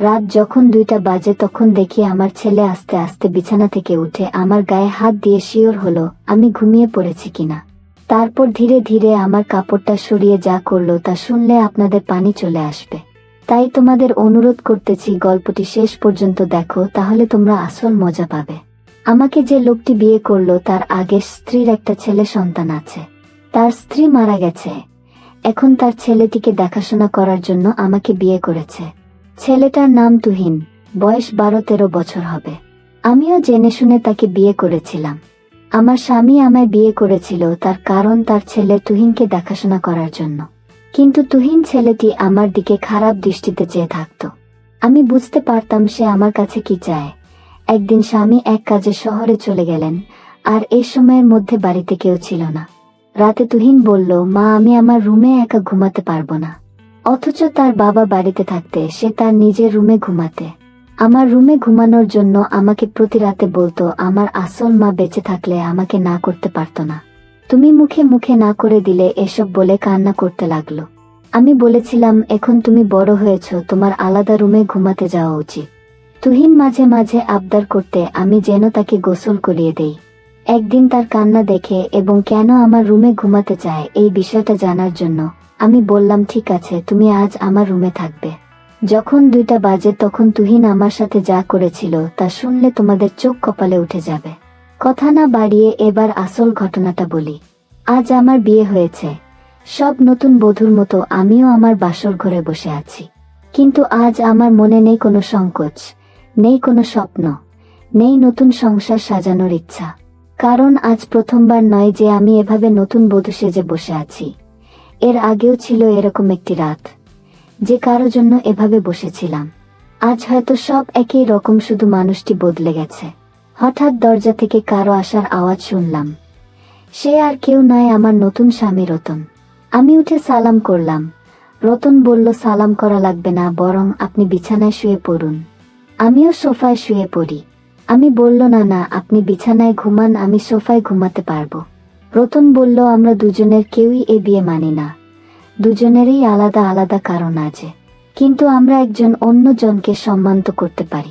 রাত যখন দুইটা বাজে তখন দেখি আমার ছেলে আস্তে আস্তে বিছানা থেকে উঠে আমার গায়ে হাত দিয়ে শিওর হলো, আমি ঘুমিয়ে পড়েছি কিনা। তারপর ধীরে ধীরে আমার কাপড়টা সরিয়ে যা করল তা শুনলে আপনাদের পানি চলে আসবে। তাই তোমাদের অনুরোধ করতেছি, গল্পটি শেষ পর্যন্ত দেখো, তাহলে তোমরা আসল মজা পাবে। আমাকে যে লোকটি বিয়ে করল তার আগে স্ত্রীর একটা ছেলে সন্তান আছে। তার স্ত্রী মারা গেছে। এখন তার ছেলেটিকে দেখাশোনা করার জন্য আমাকে বিয়ে করেছে। ছেলেটার নাম তুহিন, বয়স বারো তেরো বছর হবে। আমিও জেনে শুনে তাকে বিয়ে করেছিলাম। আমার স্বামী আমায় বিয়ে করেছিল তার কারণ তার ছেলে তুহিনকে দেখাশোনা করার জন্য। কিন্তু তুহিন ছেলেটি আমার দিকে খারাপ দৃষ্টিতে চেয়ে থাকত। আমি বুঝতে পারতাম সে আমার কাছে কি চায়। একদিন স্বামী এক কাজে শহরে চলে গেলেন, আর এ সময়ের মধ্যে বাড়িতে কেউ ছিল না। রাতে তুহিন বলল, মা, আমি আমার রুমে একা ঘুমাতে পারব না। অথচ তার বাবা বাড়িতে থাকতে সে তার নিজের রুমে ঘুমাতে। আমার রুমে ঘুমানোর জন্য আমাকে প্রতি রাতে বলতো, আমার আসল মা বেঁচে থাকলে আমাকে না করতে পারতো না। তুমি মুখে মুখে না করে দিলে এসব বলে কান্না করতে লাগল। আমি বলেছিলাম, এখন তুমি বড় হয়েছ, তোমার আলাদা রুমে ঘুমাতে যাওয়া উচিত। তুহিন মাঝে মাঝে আবদার করতে আমি যেন তাকে গোসল করিয়ে দেই। একদিন তার কান্না দেখে এবং কেন আমার রুমে ঘুমাতে চায় এই বিষয়টা জানার জন্য আমি বললাম, ঠিক আছে, তুমি আজ আমার রুমে থাকবে। যখন দুইটা বাজে, তখন তুহিন আমার সাথে যা করেছিল তা শুনলে তোমাদের চোখ কপালে উঠে যাবে। কথা না বাড়িয়ে এবার আসল ঘটনাটা বলি। আজ আমার বিয়ে হয়েছে। সব নতুন বধূর মতো আমিও আমার বাসর ঘরে বসে আছি। কিন্তু আজ আমার মনে নেই কোনো সংকোচ, নেই কোনো স্বপ্ন, নেই নতুন সংসার সাজানোর ইচ্ছা। কারণ আজ প্রথমবার নয় যে আমি এভাবে নতুন বধূ সেজে বসে আছি। এর আগেও ছিল এরকম একটি রাত, যে কারও জন্য এভাবে বসেছিলাম। আজ হয়তো সব একই রকম, শুধু মানুষটি বদলে গেছে। হঠাৎ দরজা থেকে কারও আসার আওয়াজ শুনলাম। সে আর কেউ নয় আমার নতুন স্বামী রতন। আমি উঠে সালাম করলাম। রতন বলল, সালাম করা লাগবে না, বরং আপনি বিছানায় শুয়ে পড়ুন। আমিও সোফায় শুয়ে পড়ি। আমি বলল, না না, আপনি বিছানায় ঘুমান, আমি সোফায় ঘুমাতে পারব। রতন বলল, আমরা দুজনের কেউই এ বিয়ে মানি না। দুজনেরই আলাদা আলাদা কারণ আছে। কিন্তু আমরা একজন অন্য জনকে সম্মান তো করতে পারি।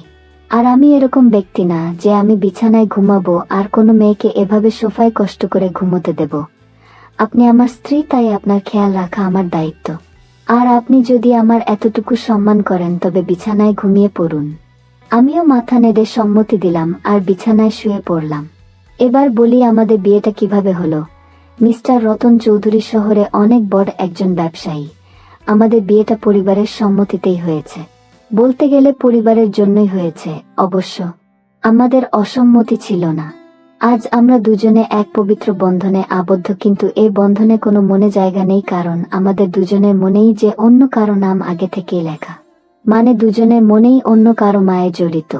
আর আমি এরকম ব্যক্তি না যে আমি বিছানায় ঘুমাবো আর কোনো মেয়েকে এভাবে সোফায় কষ্ট করে ঘুমোতে দেব। আপনি আমার স্ত্রী, তাই আপনার খেয়াল রাখা আমার দায়িত্ব। আর আপনি যদি আমার এতটুকু সম্মান করেন, তবে বিছানায় ঘুমিয়ে পড়ুন। আমিও মাথা নেড়ে সম্মতি দিলাম আর বিছানায় শুয়ে পড়লাম। এবার বলি আমাদের বিয়েটা কীভাবে হলো। মিস্টার রতন চৌধুরী শহরে অনেক বড় একজন ব্যবসায়ী। আমাদের বিয়েটা পরিবারের সম্মতিতেই হয়েছে। বলতে গেলে পরিবারের জন্যই হয়েছে, অবশ্য। আমাদের অসম্মতি ছিল না। আজ আমরা দুজনে এক পবিত্র বন্ধনে আবদ্ধ, কিন্তু এ বন্ধনে কোনো মনে জায়গা নেই, কারণ আমাদের দুজনের মনেই যে অন্য কারও নাম আগে থেকেই লেখা। মানে দুজনের মনেই অন্য কারও মায়ে জড়িত।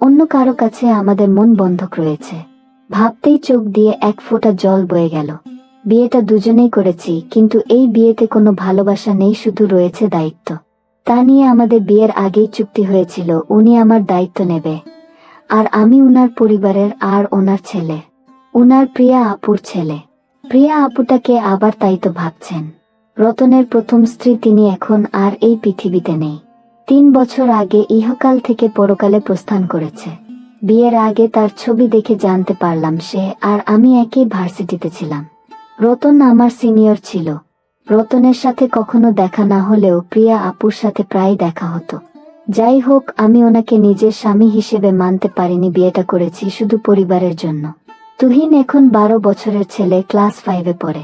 অন্য কারও কাছে আমাদের মন বন্ধক রয়েছে। ভাবতেই চোখ দিয়ে এক ফোঁটা জল বয়ে গেল। বিয়েটা দুজনেই করেছি, কিন্তু এই বিয়েতে কোনো ভালোবাসা নেই, শুধু রয়েছে দায়িত্ব। তা নিয়ে আমাদের বিয়ের আগেই চুক্তি হয়েছিল, উনি আমার দায়িত্ব নেবে। আর আমি উনার পরিবারের আর ওনার ছেলে। উনার প্রিয়া আপুর ছেলে। প্রিয়া আপুটাকে আবার তাই তো ভাবছেন। রতনের প্রথম স্ত্রী তিনি এখন আর এই পৃথিবীতে নেই। তিন বছর আগে ইহকাল থেকে পরকালে প্রস্থান করেছে। বিয়ের আগে তার ছবি দেখে জানতে পারলাম সে আর আমি একই ভার্সিটিতে ছিলাম। রতন আমার সিনিয়র ছিল। রতনের সাথে কখনো দেখা না হলেও প্রিয়া আপুর সাথে প্রায় দেখা হতো। যাই হোক, আমি ওনাকে নিজের স্বামী হিসেবে মানতে পারিনি, বিয়েটা করেছি শুধু পরিবারের জন্য। তুহিন এখন বারো বছরের ছেলে, ক্লাস ফাইভে পড়ে।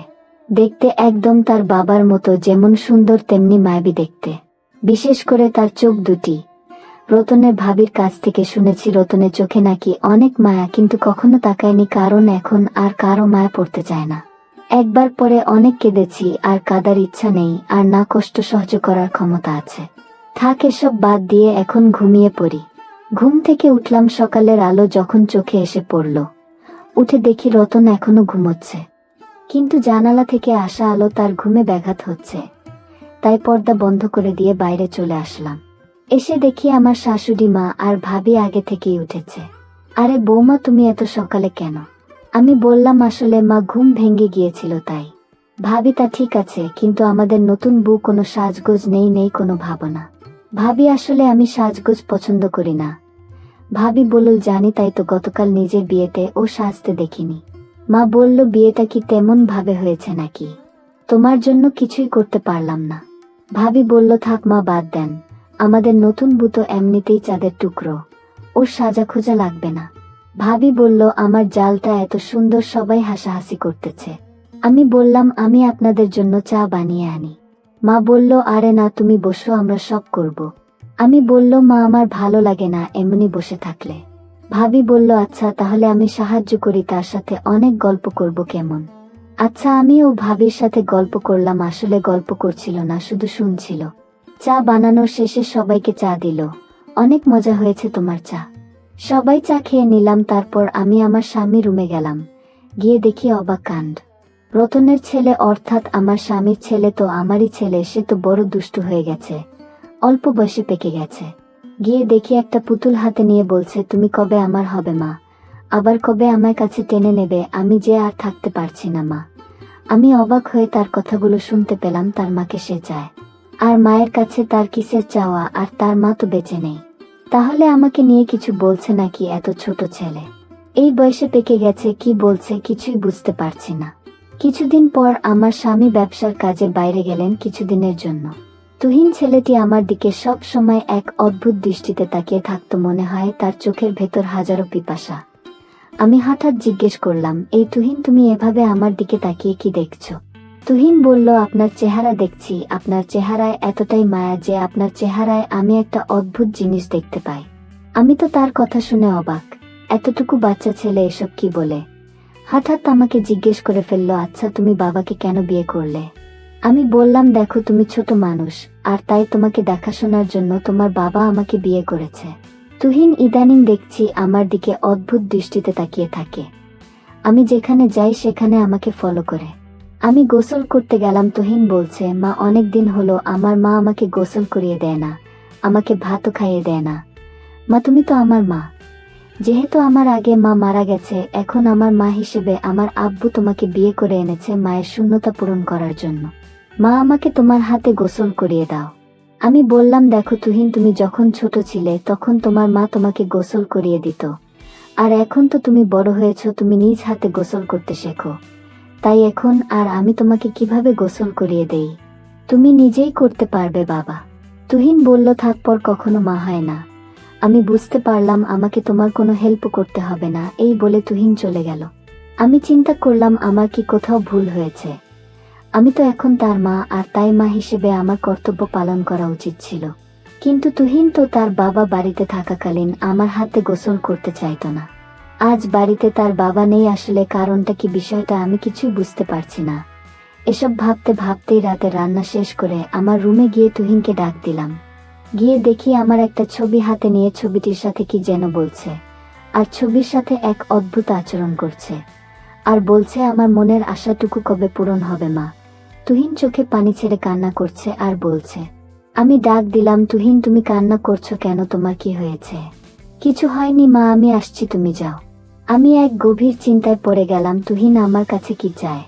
দেখতে একদম তার বাবার মতো, যেমন সুন্দর তেমনি মায়াবী দেখতে। বিশেষ করে তার চোখ দুটি। রতনের ভাবির কাছ থেকে শুনেছি রতনের চোখে নাকি অনেক মায়া, কিন্তু কখনো তাকায়নি কারণ এখন আর কারও মায়া পড়তে চায় না। একবার পরে অনেক কেঁদেছি, আর কাদার ইচ্ছা নেই, আর না কষ্ট সহ্য করার ক্ষমতা আছে। থাক, এসব বাদ দিয়ে এখন ঘুমিয়ে পড়ি। ঘুম থেকে উঠলাম সকালের আলো যখন চোখে এসে পড়ল। উঠে দেখি রতন এখনও ঘুমোচ্ছে। কিন্তু জানালা থেকে আসা আলো তার ঘুমে ব্যাঘাত হচ্ছে। তাই পর্দা বন্ধ করে দিয়ে বাইরে চলে আসলাম। এসে দেখি আমার শাশুড়ি মা আর ভাবি আগে থেকেই উঠেছে। আরে বৌমা, তুমি এত সকালে কেন? আমি বললাম আসলে মা ঘুম ভেঙে গিয়েছিল তাই। ভাবি, তা ঠিক আছে, কিন্তু আমাদের নতুন বউ কোনো সাজগোজ নেই নেই কোনো ভাবনা। ভাবি, আসলে আমি সাজগোজ পছন্দ করি না। ভাবি বলল, জানি তাই তো গতকাল নিজের বিয়েতে ও সাজতে দেখিনি। মা বলল, বিয়েটা কি তেমন ভাবে হয়েছে নাকি? তোমার জন্য কিছুই করতে পারলাম না। ভাবি বলল, থাক মা, বাদ দেন। আমাদের নতুন বুতো এমনিতেই চাঁদের টুকরো। ওর সাজা খোঁজা লাগবে না। ভাবি বলল, আমার জালটা এত সুন্দর সবাই হাসাহাসি করতেছে। আমি বললাম, আমি আপনাদের জন্য চা বানিয়ে আনি। মা বলল, আরে না, তুমি বসো, আমরা সব করব। আমি বলল, মা, আমার ভালো লাগে না এমনি বসে থাকলে। ভাবি বলল আচ্ছা তাহলে আমি সাহায্য করি, তার সাথে অনেক গল্প করব কেমন? আচ্ছা আমিও ভাবির সাথে গল্প করলাম, আসলে গল্প করছিল না, শুধু শুনছিল। চা বানানোর শেষে সবাইকে চা দিল। অনেক মজা হয়েছে তোমার চা। সবাই চা খেয়ে নিলাম, তারপর আমি আমার স্বামী রুমে গেলাম। গিয়ে দেখি অবাক কাণ্ড। রতনের ছেলে, অর্থাৎ আমার স্বামীর ছেলে তো আমারই ছেলে, সে তো বড় দুষ্টু হয়ে গেছে। অল্প বয়সে পেকে গেছে। গিয়ে দেখি একটা পুতুল হাতে নিয়ে বলছে, তুমি কবে আমার হবে মা? আবার কবে আমার কাছে টেনে নেবে? আমি যে আর থাকতে পারছি না মা। আমি অবাক হয়ে তার কথাগুলো শুনতে পেলাম, তার মাকে সে চায়। আর মায়ের কাছে তার কিসের চাওয়া আর তার মা তো বেঁচে নেই। তাহলে আমাকে নিয়ে কিছু বলছে নাকি এত ছোট ছেলে? এই বয়সে পেকে গেছে, কি বলছে কিছুই বুঝতে পারছি না। কিছুদিন পর আমার স্বামী ব্যবসার কাজে বাইরে গেলেন কিছুদিনের জন্য। তুহিন ছেলেটি আমার দিকে সব সময় এক অদ্ভুত দৃষ্টিতে তাকিয়ে থাকতো মনে হয় তার চোখের ভেতর হাজারো পিপাসা। আমি হঠাৎ জিজ্ঞেস করলাম, এই তুহিন, তুমি এভাবে আমার দিকে তাকিয়ে কি দেখছ? তুহিন বলল, আপনার চেহারা দেখছি। আপনার চেহারায় এতটাই মায়া যে আপনার চেহারায় আমি একটা অদ্ভুত জিনিস দেখতে পাই। আমি তো তার কথা শুনে অবাক। এতটুকু বাচ্চা ছেলে এসব কি বলে? হঠাৎ আমাকে জিজ্ঞেস করে ফেলল আচ্ছা তুমি বাবাকে কেন বিয়ে করলে? আমি বললাম, দেখো, তুমি ছোট মানুষ, আর তাই তোমাকে দেখাশোনার জন্য তোমার বাবা আমাকে বিয়ে করেছে। তুহিন, ইদানিং দেখছি আমার দিকে অদ্ভুত দৃষ্টিতে তাকিয়ে থাকে। আমি যেখানে যাই সেখানে আমাকে ফলো করে। আমি গোসল করতে গেলাম, তুহিন বলছে, মা, অনেক দিন হলো, আমার মা আমাকে গোসল করিয়ে দেয় না, আমাকে ভাতও খাইয়ে দেয় না। মা, তুমি তো আমার মা। যেহেতু আমার আগে মা মারা গেছে, এখন আমার মা হিসেবে আমার আব্বু তোমাকে বিয়ে করে এনেছে মায়ের শূন্যতা পূরণ করার জন্য। মা, আমাকে তোমার হাতে গোসল করিয়ে দাও। আমি বললাম, দেখো তুহিন, তুমি যখন ছোট ছিলে, তখন তোমার মা তোমাকে গোসল করিয়ে দিত। আর এখন তো তুমি বড় হয়েছো, তুমি নিজ হাতে গোসল করতে শেখো। তাই এখন আর আমি তোমাকে কীভাবে গোসল করিয়ে দেই? তুমি নিজেই করতে পারবে, বাবা। তুহিন বলল, থাক, পর কখনো মা হয় না। আমি বুঝতে পারলাম আমাকে তোমার কোনো হেল্প করতে হবে না। এই বলে তুহিন চলে গেল। আমি চিন্তা করলাম, আমার কি কোথাও ভুল হয়েছে? আমি তো এখন তার মা, আর তাই মা হিসেবে আমার কর্তব্য পালন করা উচিত ছিল। কিন্তু তুহিন তো তার বাবা বাড়িতে থাকাকালীন আমার হাতে গোসল করতে চাইতো না। আজ বাড়িতে তার বাবা নেই আসলে কারণটা কি বিষয়টা আমি কিছুই বুঝতে পারছি না। এসব ভাবতে ভাবতেই রাতে রান্না শেষ করে আমার রুমে গিয়ে তুহিনকে ডাক দিলাম। গিয়ে দেখি আমার একটা ছবি হাতে নিয়ে ছবিটির সাথে কি যেন বলছে। আর ছবির সাথে এক অদ্ভুত আচরণ করছে। আর বলছে, আমার মনের আশাটুকু কবে পূরণ হবে মা? তুহিন চোখে পানি ছেড়ে কান্না করছে আর বলছে, আমি ডাক দিলাম, তুহিন, তুমি কান্না করছ কেন? তোমার কি হয়েছে? কিছু হয়নি মা, আমি আসছি, তুমি যাও। আমি এক গভীর চিন্তায় পড়ে গেলাম, তুহিন আমার কাছে কি চায়?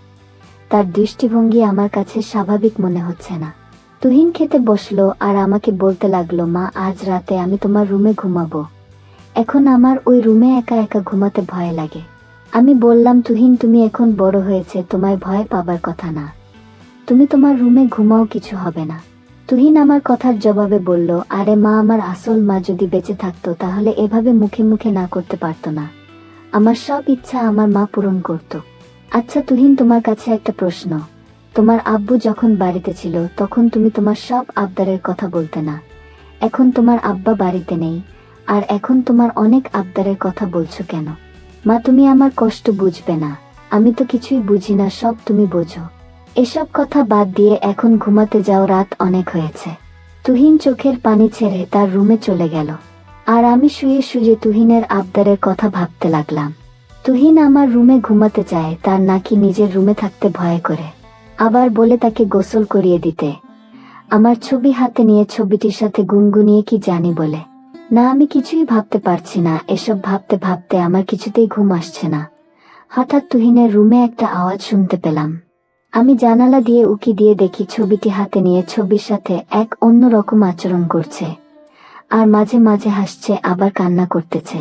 তার দৃষ্টিভঙ্গি আমার কাছে স্বাভাবিক মনে হচ্ছে না। তুহিন খেতে বসল আর আমাকে বলতে লাগল, মা, আজ রাতে আমি তোমার রুমে ঘুমাবো। এখন আমার ওই রুমে একা একা ঘুমাতে ভয় লাগে। আমি বললাম, তুহিন, তুমি এখন বড় হয়েছে, তোমায় ভয় পাবার কথা না। তুমি তোমার রুমে ঘুমাও, কিছু হবে না। তুহিন আমার কথার জবাবে বলল, আরে মা, আমার আসল মা যদি বেঁচে থাকতো, তাহলে এভাবে মুখে মুখে না করতে পারতো না। আমার সব ইচ্ছা আমার মা পূরণ করত। আচ্ছা তুহিন, তোমার কাছে একটা প্রশ্ন। তোমার আব্বু যখন বাড়িতে ছিল, তখন তুমি তোমার সব আবদারের কথা বলতে না। এখন তোমার আব্বা বাড়িতে নেই, আর এখন তোমার অনেক আবদারের কথা বলছো কেন? মা, তুমি আমার কষ্ট বুঝবে না। আমি তো কিছুই বুঝি না, সব তুমি বোঝো। এসব কথা বাদ দিয়ে এখন ঘুমাতে যাও রাত অনেক হয়েছে। তুহিন চোখের পানি ছেড়ে তার রুমে চলে গেল। আর আমি শুয়ে শুয়ে তুহিনের আবদারের কথা ভাবতে লাগলাম। তুহিন আমার রুমে ঘুমাতে চায় তার নাকি নিজের রুমে থাকতে ভয় করে। আবার বলে তাকে গোসল করিয়ে দিতে। আমার ছবি হাতে নিয়ে ছবিটির সাথে গুনগুনিয়ে কি জানি বলে। না, আমি কিছুই ভাবতে পারছি না, এসব ভাবতে ভাবতে আমার কিছুতেই ঘুম আসছে না। হঠাৎ তুহিনের রুমে একটা আওয়াজ শুনতে পেলাম। আমি জানালা দিয়ে উকি দিয়ে দেখি ছবিটি হাতে নিয়ে ছবির সাথে এক অন্যরকম আচরণ করছে। আর মাঝে মাঝে হাসছে, আবার কান্না করতেছে।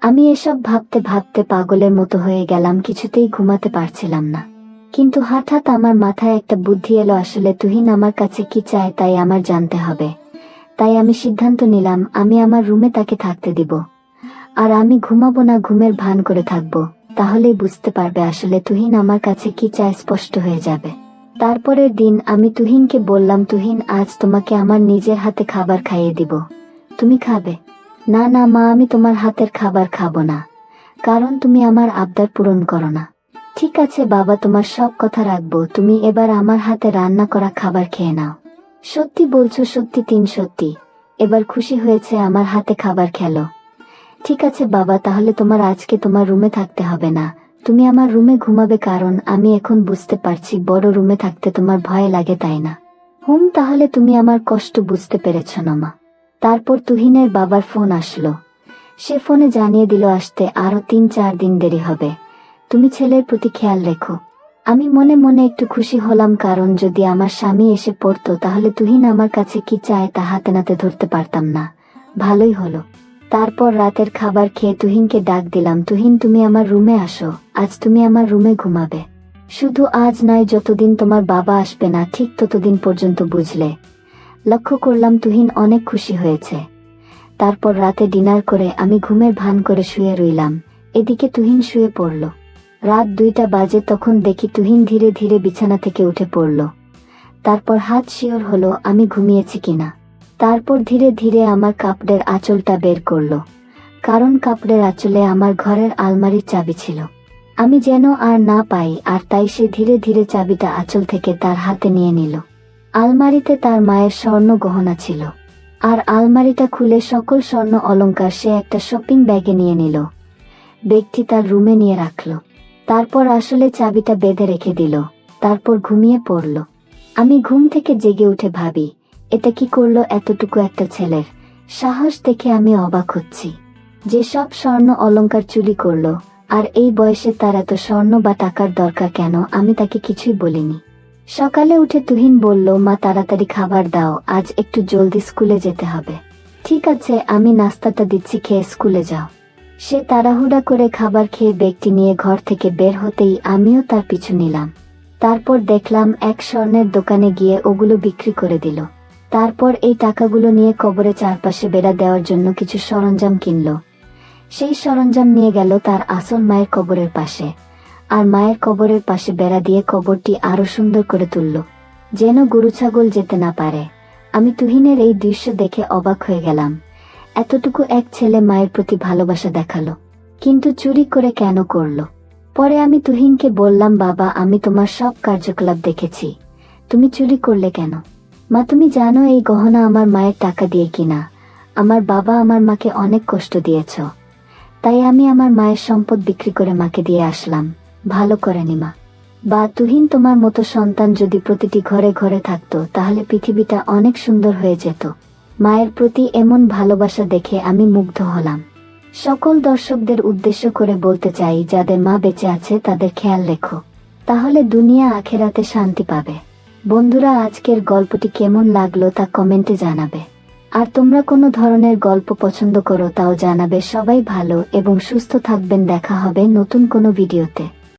আমি এসব ভাবতে ভাবতে পাগলের মতো হয়ে গেলাম, কিছুতেই ঘুমাতে পারছিলাম না। কিন্তু হঠাৎ আমার মাথায় একটা বুদ্ধি এলো, আসলে তুহিন আমার কাছে কি চায় তাই আমার জানতে হবে। তাই আমি সিদ্ধান্ত নিলাম, আমি আমার রুমে তাকে থাকতে দিব। আর আমি ঘুমাবো না, ঘুমের ভান করে থাকব। তাহলেই বুঝতে পারবে আসলে তুহিন আমার কাছে কি চায় স্পষ্ট হয়ে যাবে। তারপরের দিন আমি তুহিনকে বললাম, তুহিন, আজ তোমাকে আমার নিজের হাতে খাবার খাইয়ে দিব। তুমি খাবে। না না, মা, আমি তোমার হাতের খাবার খাব না। কারণ তুমি আমার আবদার পূরণ করো না। ঠিক আছে, বাবা, তোমার সব কথা রাখব। তুমি এবার আমার হাতে রান্না করা খাবার খেয়ে নাও। সত্যি বলছো, সত্যি, তিন সত্যি। এবার খুশি হয়েছে, আমার হাতে খাবার খেলো। ঠিক আছে, বাবা, তাহলে তোমার আজকে তোমার রুমে থাকতে হবে না। তুমি আমার রুমে ঘুমাবে কারণ আমি এখন বুঝতে পারছি, বড় রুমে থাকতে তোমার ভয় লাগে তাই না। হুম, তাহলে তুমি আমার কষ্ট বুঝতে পেরেছ না, মা। তারপর তুহিনের বাবার ফোন আসলো। সে ফোনে জানিয়ে দিল, আসতে আরও তিন চার দিন দেরি হবে। তুমি ছেলের প্রতি খেয়াল রেখো। আমি মনে মনে একটু খুশি হলাম, কারণ যদি আমার স্বামী এসে পড়তো, তাহলে তুহিন আমার কাছে কি চায় তা হাতে নাতে ধরতে পারতাম না। ভালোই হলো। তারপর রাতের খাবার খেয়ে তুহিনকে ডাক দিলাম, তুহিন, তুমি আমার রুমে আসো। আজ তুমি আমার রুমে ঘুমাবে। শুধু আজ নয়, যতদিন তোমার বাবা আসবে না, ঠিক ততদিন পর্যন্ত বুঝলে। লক্ষ্য করলাম তুহিন অনেক খুশি হয়েছে। তারপর রাতে ডিনার করে আমি ঘুমের ভান করে শুয়ে রইলাম। এদিকে তুহিন শুয়ে পড়ল। রাত দুইটা বাজে তখন দেখি তুহিন ধীরে ধীরে বিছানা থেকে উঠে পড়ল। তারপর হাত শিওর হলো আমি ঘুমিয়েছি কিনা। তারপর ধীরে ধীরে আমার কাপড়ের আঁচলটা বের করল। কারণ কাপড়ের আঁচলে আমার ঘরের আলমারির চাবি ছিল। আমি যেন আর না পাই, আর তাই সে ধীরে ধীরে চাবিটা আঁচল থেকে তার হাতে নিয়ে নিল। আলমারিতে তার মায়ের স্বর্ণ গহনা ছিল। আর আলমারিটা খুলে সকল স্বর্ণ অলংকার সে একটা শপিং ব্যাগে নিয়ে নিল। ব্যক্তি তার রুমে নিয়ে রাখল। তারপর আসলে চাবিটা বেঁধে রেখে দিল। তারপর ঘুমিয়ে পড়ল। আমি ঘুম থেকে জেগে উঠে ভাবি, এটা কি করল এতটুকু একটা ছেলের? সাহস দেখে আমি অবাক হচ্ছি যে সব স্বর্ণ অলংকার চুরি করল। আর এই বয়সে তার এত স্বর্ণ বা টাকার দরকার কেন আমি তাকে কিছুই বলিনি। সকালে উঠে তুহিন বলল, মা, তাড়াতাড়ি খাবার দাও, আজ একটু জলদি স্কুলে যেতে হবে। ঠিক আছে, আমি নাস্তাটা দিচ্ছি, খেয়ে স্কুলে যাও সে তাড়াহুড়া করে খাবার খেয়ে ব্যক্তি নিয়ে ঘর থেকে বের হতেই আমিও তার পিছু নিলাম। তারপর দেখলাম এক স্বর্ণের দোকানে গিয়ে ওগুলো বিক্রি করে দিল। তারপর এই টাকাগুলো নিয়ে কবরে চারপাশে বেড়া দেওয়ার জন্য কিছু সরঞ্জাম কিনল। সেই সরঞ্জাম নিয়ে গেল তার আসল মায়ের কবরের পাশে। আর মায়ের কবরের পাশে বেড়া দিয়ে কবরটি আরও সুন্দর করে তুলল। যেন গরু ছাগল যেতে না পারে। আমি তুহিনের এই দৃশ্য দেখে অবাক হয়ে গেলাম। এতটুকু এক ছেলে মায়ের প্রতি ভালোবাসা দেখাল। কিন্তু চুরি করে কেন করল? পরে আমি তুহিনকে বললাম, বাবা, আমি তোমার সব কার্যকলাপ দেখেছি। তুমি চুরি করলে কেন? মা, তুমি জানো এই গহনা আমার মায়ের টাকা দিয়ে কিনা। আমার বাবা আমার মাকে অনেক কষ্ট দিয়েছ। তাই আমি আমার মায়ের সম্পদ বিক্রি করে মাকে দিয়ে আসলাম। ভালো করেনি মা। বা তুহিন তোমার মতো সন্তান যদি প্রতিটি ঘরে ঘরে থাকতো, তাহলে পৃথিবীটা অনেক সুন্দর হয়ে যেত। মায়ের প্রতি এমন ভালোবাসা দেখে আমি মুগ্ধ হলাম। সকল দর্শকদের উদ্দেশ্য করে বলতে চাই, যাদের মা বেঁচে আছে তাদের খেয়াল রেখো। তাহলে দুনিয়া আখেরাতে শান্তি পাবে। বন্ধুরা, আজকের গল্পটি কেমন লাগল তা কমেন্টে জানাবে। আর তোমরা কোনো ধরনের গল্প পছন্দ করো তাও জানাবে। সবাই ভালো এবং সুস্থ থাকবেন। দেখা হবে নতুন কোনো ভিডিওতে।